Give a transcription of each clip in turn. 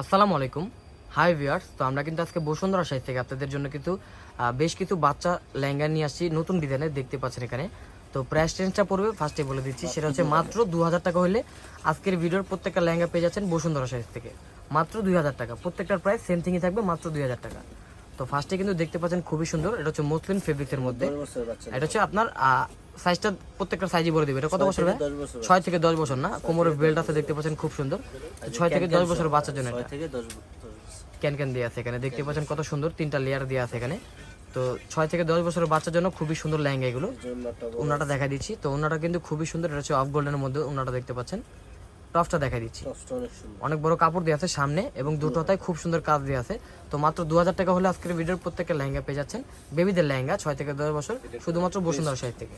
আসসালামু আলাইকুম। Hi viewers তো আমরা কিন্তু আজকে বসুন্ধরা সাইজ থেকে আপনাদের জন্য কিন্তু বেশ কিছু বাচ্চা লেহেঙ্গা নিয়ে আসছি নতুন ডিজাইনের দেখতে পাচ্ছেন এখানে। তো প্রাইস রেঞ্জটা পড়বে ফার্স্টে বলে দিচ্ছি সেটা হচ্ছে মাত্র দু হাজার টাকা হলে আজকের ভিডিওর প্রত্যেকটা লেহেঙ্গা পেয়ে যাচ্ছেন বসুন্ধরা সাইজ থেকে। মাত্র দুই হাজার টাকা প্রত্যেকটার প্রাইস সেম থিংই থাকবে মাত্র দুই হাজার টাকা। তো ফার্স্টে কিন্তু দেখতে পাচ্ছেন খুবই সুন্দর এটা হচ্ছে মুসলিম ফেব্রিক্সের মধ্যে। এটা হচ্ছে আপনার সাইজটা প্রত্যেকটা সাইজই বলে দিবে। এটা কত বছর ছয় থেকে দশ বছর না? কোমরের বেল্ট আছে দেখতে পাচ্ছেন খুব সুন্দর। ছয় থেকে দশ বছর বাচ্চার জন্য ক্যান ক্যান দিয়ে আছে এখানে। দেখতে পাচ্ছেন কত সুন্দর তিনটা লেয়ার দিয়ে আছে এখানে। তো ছয় থেকে দশ বছরের বাচ্চার জন্য খুবই সুন্দর লেহেঙ্গা এগুলো। ওনাটা দেখা দিচ্ছি। তো ওনাটা কিন্তু খুবই সুন্দর। এটা হচ্ছে অফ গোল্ডেনের মধ্যে ওনাটা দেখতে পাচ্ছেন। টপসটা দেখা দিচ্ছি। অনেক বড় কাপড় দিয়ে আছে সামনে এবং দুটো হাতায় খুব সুন্দর কাজ দিয়ে আছে। তো মাত্র দু হাজার টাকা হলে আজকের ভিডিওর প্রত্যেকের লেহেঙ্গা পেয়ে যাচ্ছেন। বেবিদের লেহেঙ্গা ছয় থেকে দশ বছর শুধুমাত্র বসুন্ধরা সাইড থেকে।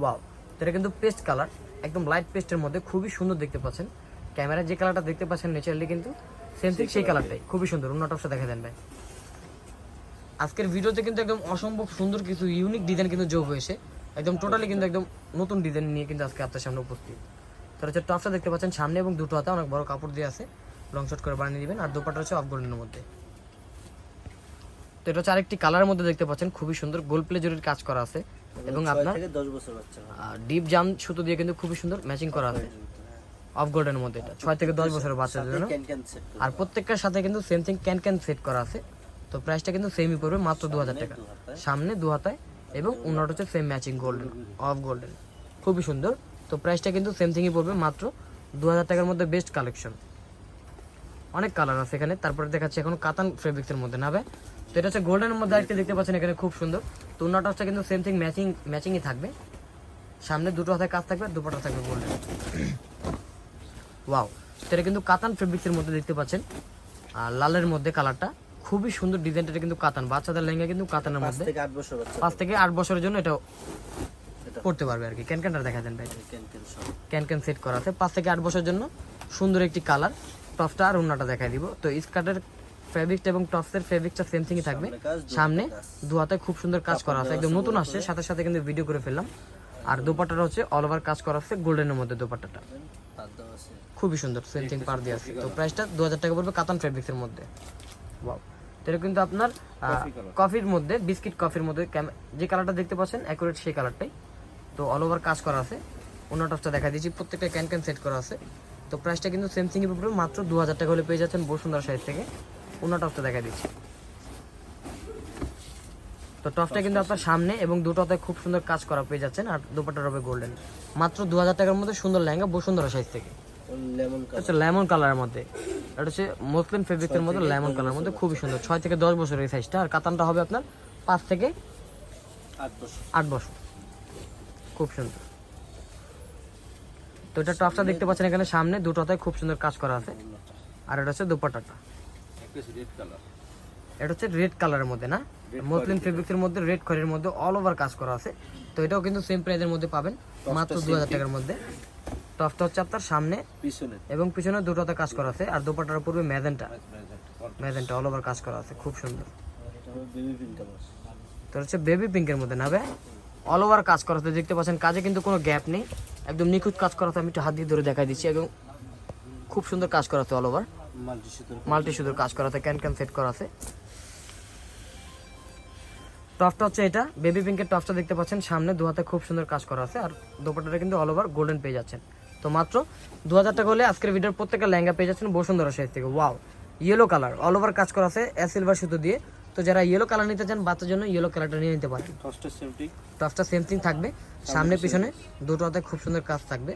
ওয়াও এটা কিন্তু পেস্ট কালার একদম লাইট পেস্টের মধ্যে খুবই সুন্দর দেখতে পাচ্ছেন। ক্যামেরায় যে কালারটা দেখতে পাচ্ছেন ন্যাচারালি কিন্তু সেম ঠিক সেই কালারটাই খুবই সুন্দর অন্য টপসটা দেখা দেন ভাই। আজকের ভিডিওতে কিন্তু একদম অসম্ভব সুন্দর কিছু ইউনিক ডিজাইন কিন্তু যোগ হয়েছে। একদম টোটালি কিন্তু একদম নতুন ডিজাইন নিয়ে কিন্তু আজকে আপনার সামনে উপস্থিত। তো হচ্ছে টপটা দেখতে পাচ্ছেন সামনে এবং দুটো হাতে অনেক বড় কাপড় দিয়ে আছে। লং শর্ট করে বানিয়ে দিবেন। আর দোপাটা হচ্ছে অফ গোল্ডেনের মধ্যে। তো এটা হচ্ছে আরেকটি কালারের মধ্যে দেখতে পাচ্ছেন। খুবই সুন্দর গোল প্লে জরির কাজ করা আছে। এবং আপনার থেকে দশ বছর বাচ্চা হবে। ডিপ জাম সুতো দিয়ে কিন্তু খুবই সুন্দর ম্যাচিং করা আছে। অফ গোল্ডেনের মধ্যে এটা। ছয় থেকে দশ বছরের বাচ্চাদের জন্য। আর প্রত্যেকটার সাথে কিন্তু same thing can can set করা আছে। তো প্রাইসটা কিন্তু সেমই পড়বে মাত্র দু হাজার টাকা। সামনে দু হাতায় এবং অন্যটা হচ্ছে same matching golden of golden খুবই সুন্দর। তো প্রাইসটা কিন্তু সেম থিংই পড়বে মাত্র দু হাজার টাকার মধ্যে বেস্ট কালেকশন অনেক কালার আছে এখানে তারপরে দেখাচ্ছি এখন কাতান ফেব্রিক্সের মধ্যে নাবে তো এটা হচ্ছে গোল্ডেনের মধ্যে আরেকটা দেখতে পাচ্ছেন এখানে খুব সুন্দর। তো হচ্ছে কিন্তু সেম থিং ম্যাচিং ম্যাচিংই থাকবে। সামনে দুটো হাতে কাজ থাকবে দুপাটা থাকবে গোল্ডেন ওয়াও তো এটা কিন্তু কাতান ফেব্রিক্সের মধ্যে দেখতে পাচ্ছেন। আর লালের মধ্যে কালারটা খুবই সুন্দর ডিজাইনটা কিন্তু কাতান। বাচ্চাদের লেহেঙ্গা কিন্তু কাতানের মধ্যে। পাঁচ থেকে আট বছরের জন্য এটা পড়তে পারবে আর কি। ক্যান ক্যানটা দেখা দেন ভাই? Can can can can set করা আছে। পাঁচ থেকে আট বছরের জন্য সুন্দর একটি কালার টপসটা আর অন্যটা দেখাই দিব। তো স্কার্টের ফেব্রিকটা এবং টপসের ফেব্রিকটা সেম থিংই থাকবে। সামনে দু হাতে খুব সুন্দর কাজ করা আছে। একদম নতুন আসছে। সাথে সাথে কিন্তু ভিডিও করে ফেললাম। আর দোপাট্টাটা হচ্ছে অল ওভার কাজ করা আছে গোল্ডেনের মধ্যে দোপাট্টাটা। আছে। খুবই সুন্দর সেম থিং পার দিয়ে আছে। তো প্রাইসটা দু হাজার টাকা পড়বে কাতান ফেব্রিক্সের মধ্যে। ওয়াও এটা কিন্তু আপনার কফির মধ্যে বিস্কিট কফির মধ্যে যে কালারটা দেখতে পাচ্ছেন অ্যাকুরেট সেই কালারটাই তো অল ওভার কাজ করা আছে। অন্য টপটা দেখা দিয়েছি প্রত্যেকটা ক্যান ক্যান সেট করা আছে। তো প্রাইসটা কিন্তু সেম পড়বে মাত্র দু হাজার টাকা হলে পেয়ে যাচ্ছেন বসুন্ধরা সাইজ থেকে। অন্য টপটা দেখা দিচ্ছি। তো টপটা কিন্তু আপনার সামনে এবং দুটোতে খুব সুন্দর কাজ করা পেয়ে যাচ্ছেন আর দুপাটা হবে গোল্ডেন মাত্র দু হাজার টাকার মধ্যে সুন্দর লেহেঙ্গা বসুন্ধরা সাইজ থেকে। হচ্ছে লেমন কালারের মধ্যে। এটা হচ্ছে মসলিন ফেব্রিকের মধ্যে লেমন কালারের মধ্যে খুবই সুন্দর। ছয় থেকে দশ বছর এই সাইজটা আর কাতানটা হবে আপনার পাঁচ থেকে আট বছর। আট বছর। খুব সুন্দর। তো এটা টপটা দেখতে পাচ্ছেন এখানে সামনে দুটোতে খুব সুন্দর কাজ করা আছে। আর এটা হচ্ছে দুপাট্টাটা। এটা হচ্ছে রেড কালারের মধ্যে না? মসলিন ফেব্রিক্সের মধ্যে রেড খয়ের মধ্যে অল ওভার কাজ করা আছে। তো এটাও কিন্তু সেম প্রাইজের মধ্যে পাবেন মাত্র দু হাজার টাকার মধ্যে। টপটা হচ্ছে আপনার সামনে পিছনে। এবং পিছনে দুটোতে কাজ করা আছে আর দুপাটার পূর্বে ম্যাজেন্টা ম্যাজেন্টা অল ওভার কাজ করা আছে খুব সুন্দর। তো হচ্ছে বেবি পিঙ্কের মধ্যে নাবে অল ওভার কাজ করা আছে দেখতে পাচ্ছেন কাজে কিন্তু কোনো গ্যাপ নেই। একদম নিখুঁত কাজ করা আছে আমি একটু হাত দিয়ে ধরে দেখাই দিচ্ছি এবং খুব সুন্দর কাজ করা আছে অল ওভার মাল্টি সুতোর কাজ করা আছে ক্যান ক্যান সেট করা আছে টপটা হচ্ছে এটা। বেবি পিঙ্কের টপটা দেখতে পাচ্ছেন সামনে দু হাতে খুব সুন্দর কাজ করা আছে আর দোপাটাটা কিন্তু অল ওভার গোল্ডেন পেয়ে যাচ্ছেন। তো মাত্র দু হাজার টাকা হলে আজকের ভিডিওর প্রত্যেকটা লেহেঙ্গা পেয়ে যাচ্ছেন বসুন্ধরা সাইজ থেকে। Wow yellow colour all over কাজ করা আছে এ সিলভার সুতো দিয়ে। তো যারা ইয়েলো কালার নিতে চান বাচ্চার জন্য ইয়েলো কালারটা নিয়ে নিতে পারেন। টপটা সেম থিং থাকবে। সামনে পিছনে দুটোতে খুব সুন্দর কাজ থাকবে।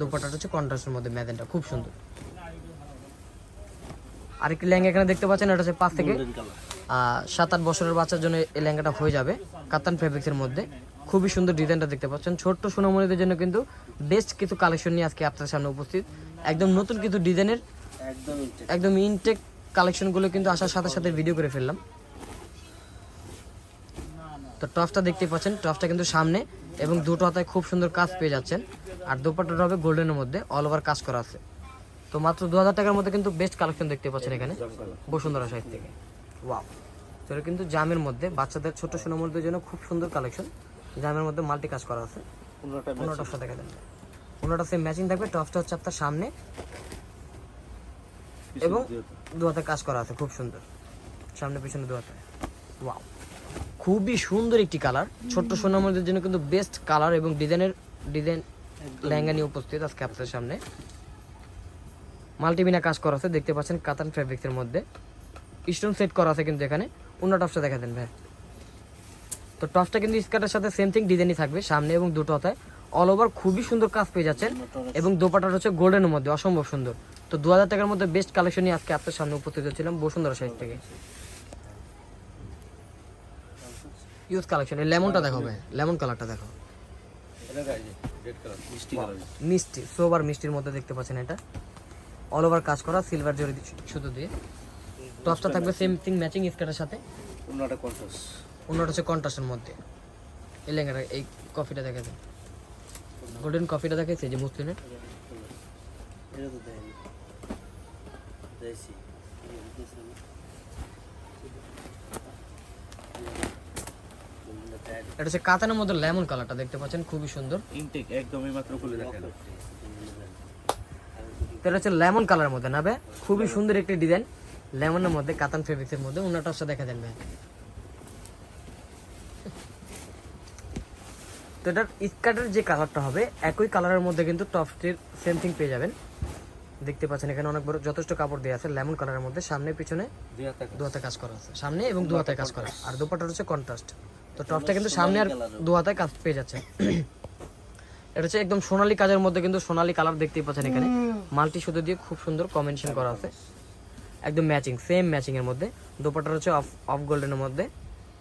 দোপাটাটা হচ্ছে কন্ট্রাস্টের মধ্যে ম্যাজেন্টা খুব সুন্দর। আরেকটি লেহেঙ্গা এখানে দেখতে পাচ্ছেন এটা হচ্ছে পাঁচ থেকে সাত আট বছরের বাচ্চার জন্য এই লেহেঙ্গাটা হয়ে যাবে কাতান ফেব্রিক্সের মধ্যে। খুবই সুন্দর ডিজাইনটা দেখতে পাচ্ছেন। ছোট্ট সোনামণিদের জন্য কিন্তু বেস্ট কিছু কালেকশন নিয়ে আজকে আপনার সামনে উপস্থিত। একদম নতুন কিছু ডিজাইনের একদম ইনটেক একদম ইনটেক কালেকশনগুলো কিন্তু আসার সাথে সাথে ভিডিও করে ফেললাম। তো টপটা দেখতে পাচ্ছেন টপটা কিন্তু সামনে এবং দুটো হাতায় খুব সুন্দর কাজ পেয়ে যাচ্ছেন। আর দুপাট্টাটা হবে গোল্ডেনের মধ্যে অল ওভার কাজ করা আছে। তো মাত্র দু হাজার টাকার মধ্যে কিন্তু বেস্ট কালেকশন দেখতে পাচ্ছেন এখানে বসুন্ধরা সাইড থেকে। ওয়াও তো এটা কিন্তু জামের মধ্যে বাচ্চাদের ছোট সোনামণিদের জন্য খুব সুন্দর কালেকশন জামের মধ্যে মাল্টি কাজ করা আছে। অন্য দেখা দেন অন্যটা সেম ম্যাচিং থাকবে টপটা হচ্ছে আপনার সামনে। এবং দুহাতে কাজ করা আছে খুব সুন্দর। সামনে পিছনে দুহাতে ওয়াও খুবই সুন্দর একটি কালার। ছোট্ট সোনামদের জন্য কিন্তু বেস্ট কালার এবং ডিজাইনের, ডিজাইন লেহেঙ্গা নিয়ে উপস্থিত আজকে আপনাদের সামনে। মাল্টিমিনা কাজ করা আছে, দেখতে পাচ্ছেন কাতান ফেব্রিক্সের মধ্যে। স্টোন সেট করা আছে কিন্তু এখানে। অন্য টপসটা দেখা দেন ভাই। তো টপসটা কিন্তু স্কার্টের সাথে সেম থিং ডিজাইনই থাকবে সামনে এবং দুটো হাতায়। অল ওভার খুবই সুন্দর কাজ পেয়ে যাচ্ছেন এবং দোপাটার হচ্ছে গোল্ডেনের মধ্যে, অসম্ভব সুন্দর। তো দু হাজার টাকার মধ্যে বেস্ট কালেকশন নিয়ে আজকে আপনার সামনে উপস্থিত হচ্ছিলাম বসুন্ধরা সাইজ থেকে। ইউজ কালেকশন এই লেমনটা দেখো ভাই লেমন কালারটা দেখো। মিষ্টি সোবার মিষ্টির মধ্যে দেখতে পাচ্ছেন এটা। অল ওভার কাজ করা সিলভার জরি সুতো দিয়ে। টপসটা থাকবে সেম থিং ম্যাচিং স্কার্টের সাথে। অন্যটা কন্ট্রাস অন্যটা হচ্ছে কন্ট্রাস্টের মধ্যে। এই লেহেঙ্গাটা এই কফিটা দেখা যায়। গোল্ডেন কফিটা দেখাচ্ছে যে মুসলিমের। এটা তো দেয়নি দিয়েছি এটা হচ্ছে কাতানের মধ্যে লেমন কালারটা দেখতে পাচ্ছেন খুবই সুন্দর। ইনটেক একদমই মাত্র খুলে দেখেন। তো এটা হচ্ছে লেমন কালারের মধ্যে না ভাই? খুবই সুন্দর একটি ডিজাইন। লেমনের মধ্যে কাতান ফেব্রিক্সের মধ্যে। অন্য টপসটা দেখা দেন ভাই তো এটার স্কার্টের যে কালারটা হবে একই কালারের মধ্যে কিন্তু টপসটির সেম থিং পেয়ে যাবেন। দেখতে পাচ্ছেন এখানে অনেক বড় যথেষ্ট কাপড় দেওয়া আছে লেমন কালারের মধ্যে। সামনে পিছনে দুই হাত টাকা দু হাতে কাজ করা আছে। সামনে এবং দু হাতে কাজ করা আর দুপাটা হচ্ছে কন্ট্রাস্ট তো টপটা কিন্তু সামনে আর দু হাতে কাজ পেয়ে যাচ্ছে। এটা হচ্ছে একদম সোনালী কাজের মধ্যে কিন্তু সোনালী কালার দেখতেই পাচ্ছেন এখানে। মাল্টি সুতো দিয়ে খুব সুন্দর কম্বিনেশন করা আছে। একদম ম্যাচিং সেম ম্যাচিং এর মধ্যে। দুপাটার হচ্ছে অফ অফ গোল্ডেনের মধ্যে।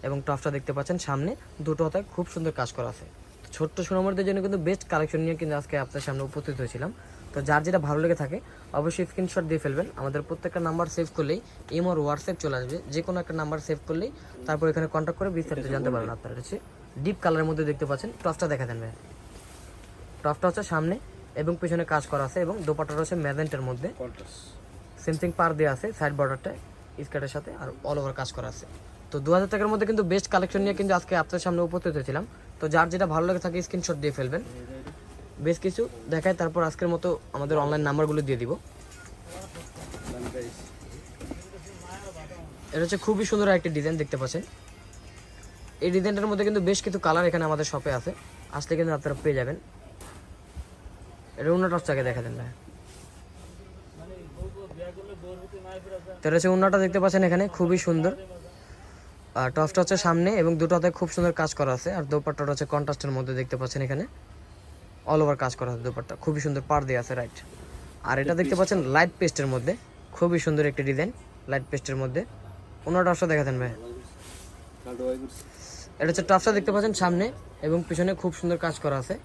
এবং টপটা দেখতে পাচ্ছেন সামনে। দুটো হাতায় খুব সুন্দর কাজ করা আছে। ছোট্ট সোনামরদের জন্য কিন্তু বেস্ট কালেকশন নিয়ে কিন্তু আজকে আপনার সামনে উপস্থিত হয়েছিলাম। তো যার যেটা ভালো লেগে থাকে অবশ্যই স্ক্রিনশট দিয়ে ফেলবেন। আমাদের প্রত্যেকটা নাম্বার সেভ করলেই এম আর হোয়াটসঅ্যাপ চলে আসবে। যে কোনো একটা নাম্বার সেভ করলেই তারপর এখানে কন্ট্যাক্ট করে বিস্তারিত জানতে পারবেন আপনারা হচ্ছে ডিপ কালারের মধ্যে দেখতে পাচ্ছেন টপটা দেখা দেন ভাই টপটা হচ্ছে সামনে এবং পিছনে কাজ করা আছে এবং দোপাটাটা হচ্ছে ম্যাজেন্টের মধ্যে। কন্ট্রাস সেম থিং পার দেওয়া আছে সাইড বর্ডারটা স্কার্টের সাথে আর অল ওভার কাজ করা আছে। তো দু হাজার টাকার মধ্যে কিন্তু বেস্ট কালেকশন নিয়ে কিন্তু আজকে আপনার সামনে উপস্থিত হয়েছিলাম। তো যার যেটা ভালো লাগে থাকে স্ক্রিনশট দিয়ে ফেলবেন। বেশ কিছু দেখায়, তারপর আজকের মতো আমাদের অনলাইন নাম্বারগুলো দিয়ে দিব। এটা হচ্ছে খুবই সুন্দর একটা ডিজাইন দেখতে পাচ্ছেন। এই ডিজাইনটার মধ্যে কিন্তু বেশ কিছু কালার এখানে আমাদের শপে আছে। আসলে কিন্তু আপনারা পেয়ে যাবেন। এটা অন্য টপটাকে দেখা দেন ভাই। তো এটা হচ্ছে উন্নাটা দেখতে পাচ্ছেন এখানে, খুবই সুন্দর। আর টপসটা হচ্ছে সামনে এবং দুটো হাতে খুব সুন্দর কাজ করা আছে। আর দোপাট্টাটা হচ্ছে কন্ট্রাস্টের মধ্যে দেখতে পাচ্ছেন এখানে। অল ওভার কাজ করা আছে দোপাট্টা। খুবই সুন্দর পার দিয়ে আছে রাইট আর এটা দেখতে পাচ্ছেন লাইট পেস্টের মধ্যে। খুবই সুন্দর একটি ডিজাইন লাইট পেস্টের মধ্যে। অন্য টপসটা দেখাতেন ভাই। এটা হচ্ছে টপসটা দেখতে পাচ্ছেন সামনে এবং পিছনে খুব সুন্দর কাজ করা আছে।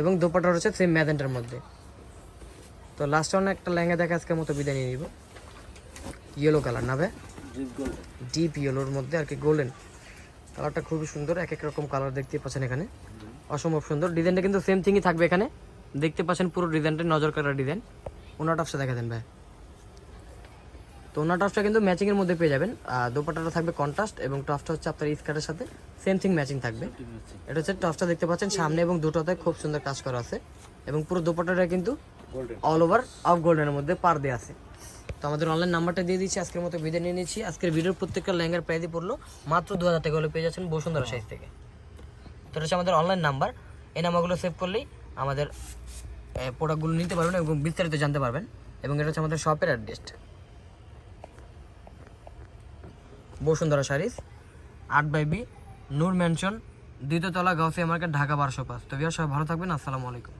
এবং দোপাট্টা রয়েছে সেম ম্যাজেন্টার মধ্যে। তো লাস্ট অনেক একটা লেহেঙ্গা দেখে আজকের মতো বিদায় নিয়ে নিব। ইয়েলো কালার না ভাই? ডিপ ইয়েলোর মধ্যে আর কি গোল্ডেন কালারটা খুবই সুন্দর, এক এক রকম কালার দেখতে পাচ্ছেন এখানে। অসম্ভব সুন্দর। ডিজাইনটা কিন্তু সেম থিংই থাকবে এখানে। দেখতে পাচ্ছেন পুরো ডিজাইনটা নজর কাটার ডিজাইন ওনার টপসটা দেখা দেন ভাই। তো ওনার টপসটা কিন্তু ম্যাচিংয়ের মধ্যে পেয়ে যাবেন। আর দোপাট্টাটা থাকবে কন্ট্রাস্ট এবং টপসটা হচ্ছে আপনার স্কার্টের সাথে। সেম থিং ম্যাচিং থাকবে। এটা হচ্ছে টপসটা দেখতে পাচ্ছেন। সামনে এবং দুটোতে খুব সুন্দর কাজ করা আছে। এবং পুরো দোপাট্টাটা কিন্তু অল ওভার অফ গোল্ডেনের মধ্যে পার দিয়ে আছে। তো আমাদের অনলাইন নাম্বারটা দিয়ে দিচ্ছি। আজকের মতো বিদায় নিয়ে নিচ্ছি। আজকের ভিডিওর প্রত্যেকটা লেহেঙ্গার প্রাইসই পড়ল মাত্র দু হাজার টাকা হলে পেয়ে যাচ্ছেন বসুন্ধরা সাইজ থেকে। এটা হচ্ছে আমাদের অনলাইন নাম্বার এই নাম্বারগুলো সেভ করলেই আমাদের প্রোডাক্টগুলো নিতে পারবেন এবং বিস্তারিত জানতে পারবেন এবং এটা হচ্ছে আমাদের শপের অ্যাড্রেস বসুন্ধরা শাড়িস আট বাই বি, নূর ম্যানশন দ্বিতীয়তলা গাউসিয়া মার্কেট ঢাকা বারোশো পাঁচ। তো সবাই ভালো থাকবেন, আসসালামু আলাইকুম।